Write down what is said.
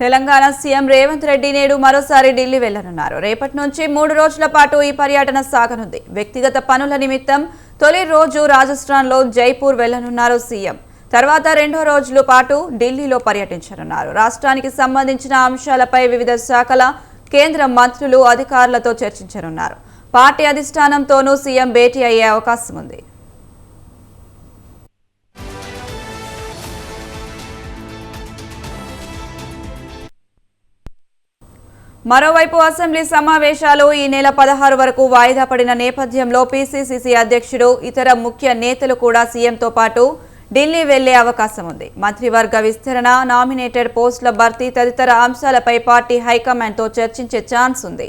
Telangana CM Revanth Reddy నేడు మరోసారి ఢిల్లీ వెళ్ళనున్నారు రేపటి నుంచి మూడు రోజుల పాటు ఈ పర్యటన సాగనుంది. వ్యక్తిగత పనుల నిమిత్తం తొలి రోజు రాజస్థాన్లో జైపూర్ వెళ్ళనున్నారు సీఎం. తర్వాత రెండో రోజుల పాటు ఢిల్లీలో పర్యటించనున్నారు. రాష్ట్రానికి సంబంధించిన అంశాలపై వివిధ శాఖల కేంద్ర మంత్రులు అధికారులతో చర్చించనున్నారు. పార్టీ అధిష్టానంతోనూ సీఎం భేటీ అయ్యే అవకాశం ఉంది మరోవైపు అసెంబ్లీ సమావేశాలు ఈ నెల పదహారు వరకు వాయిదా పడిన నేపథ్యంలో పీసీసీసీ అధ్యక్షుడు ఇతర ముఖ్య నేతలు కూడా సీఎంతో పాటు ఢిల్లీ వెళ్ళే అవకాశం ఉంది. మంత్రివర్గ విస్తరణ నామినేటెడ్ పోస్టుల భర్తీ తదితర అంశాలపై పార్టీ హైకమాండ్తో చర్చించే ఛాన్స్ ఉంది.